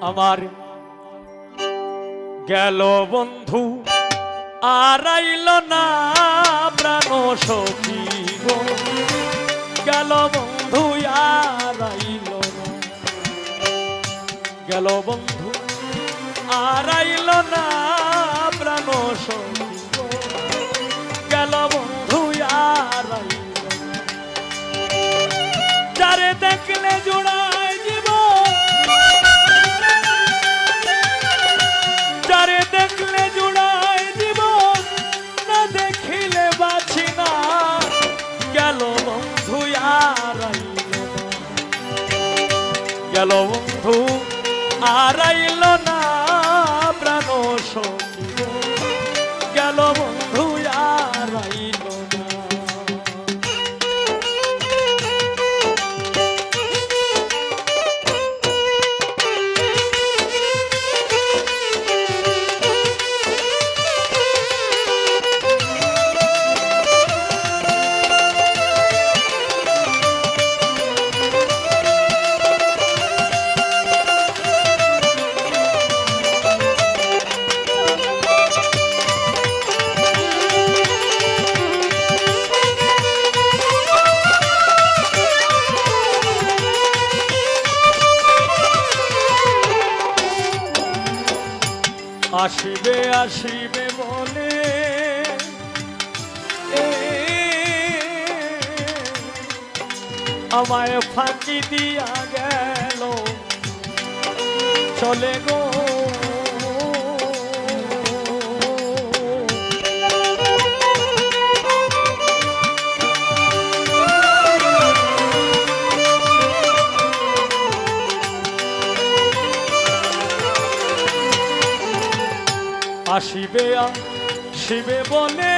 আমার গেল বন্ধু আর আইল না প্রাণ সখী গো। গেল বন্ধু আর আইল না। গেল বন্ধু আর আইল না প্রাণ সখী গেল বন্ধু আর আইল যারে দেখলে জোড়ায় গেল বন্ধু আর আইল না। আসিবে আসিবে বলে। আমায় ফাঁকি দিয়া গেল। চলে গো আসিবে শিবে বলে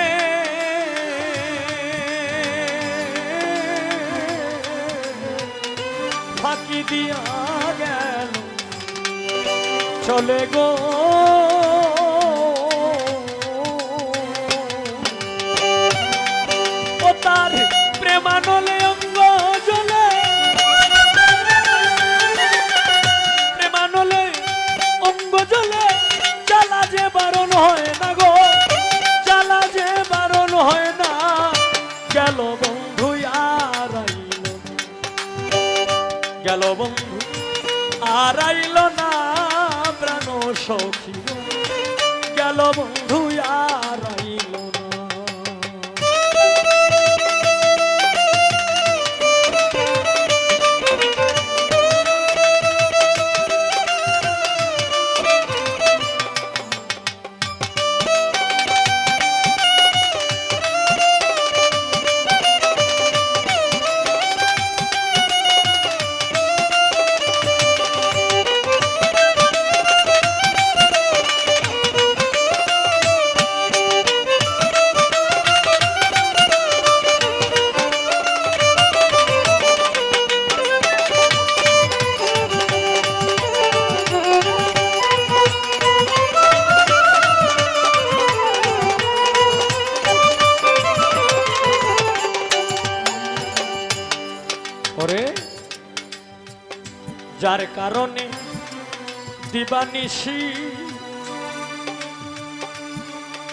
ফাঁকি দিয়া গেল চলে গো। ও তার প্রেমানলে বন্ধু আর আইল না প্রাণ সখী গেল বন্ধু কারণে দিবানিশি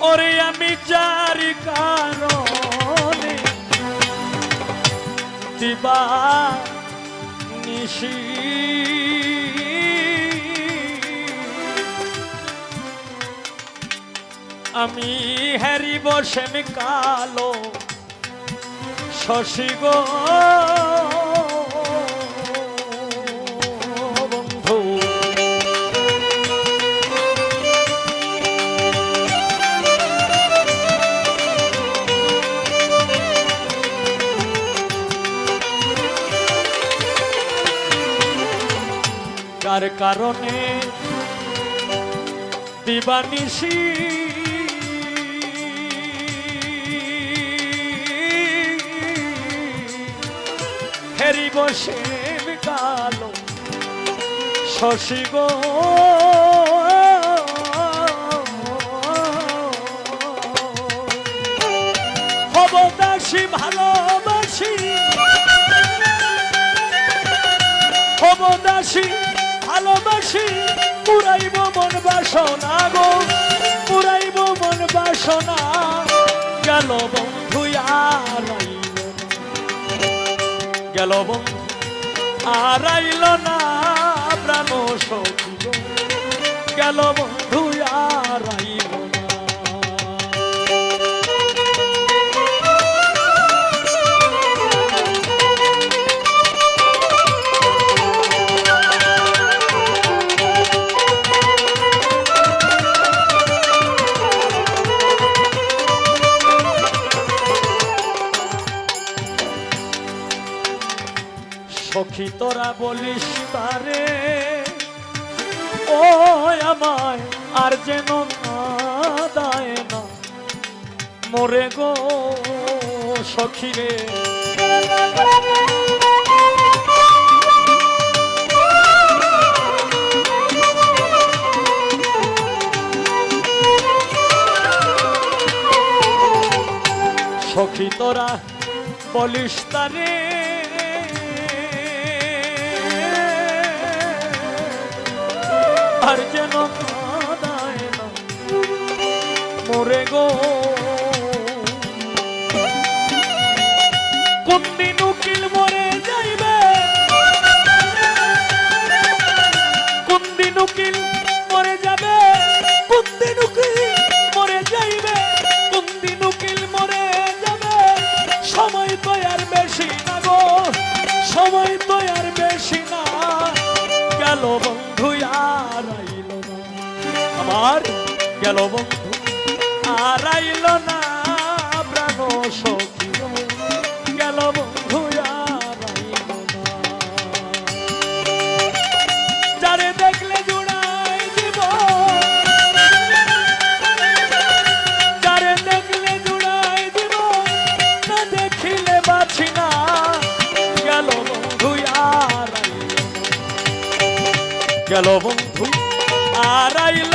ওরে আমি যার কারণে দিবা নিশি আমি হ্যারি বসেন কালো শশী গো। কারণে দিবানিশি। হেরি বসে কালো শশী গো। ভালোবাসি। হব দাসী ভালোবাসি পুরাইব মন বাসনা গো, পুরাইব মন বাসনা গেল বন্ধু, আর আইল না। গেল বন্ধু, আর না, প্রাণ সখী গেল বন্ধু সখী তোরা বলিস তারে ও আমায় আর যেন দায় না। মরে গো সখী রে। সখী তোরা বলিস তারে। আর যেন মরে গো। আমার গেল বন্ধু আর আইল না প্রাণ সখী। গেল বন্ধু যারে দেখলে জুড়াই দিব যারে দেখলে জুড়াই দিব না দেখিলে বাছি না গেল বন্ধু আইল না।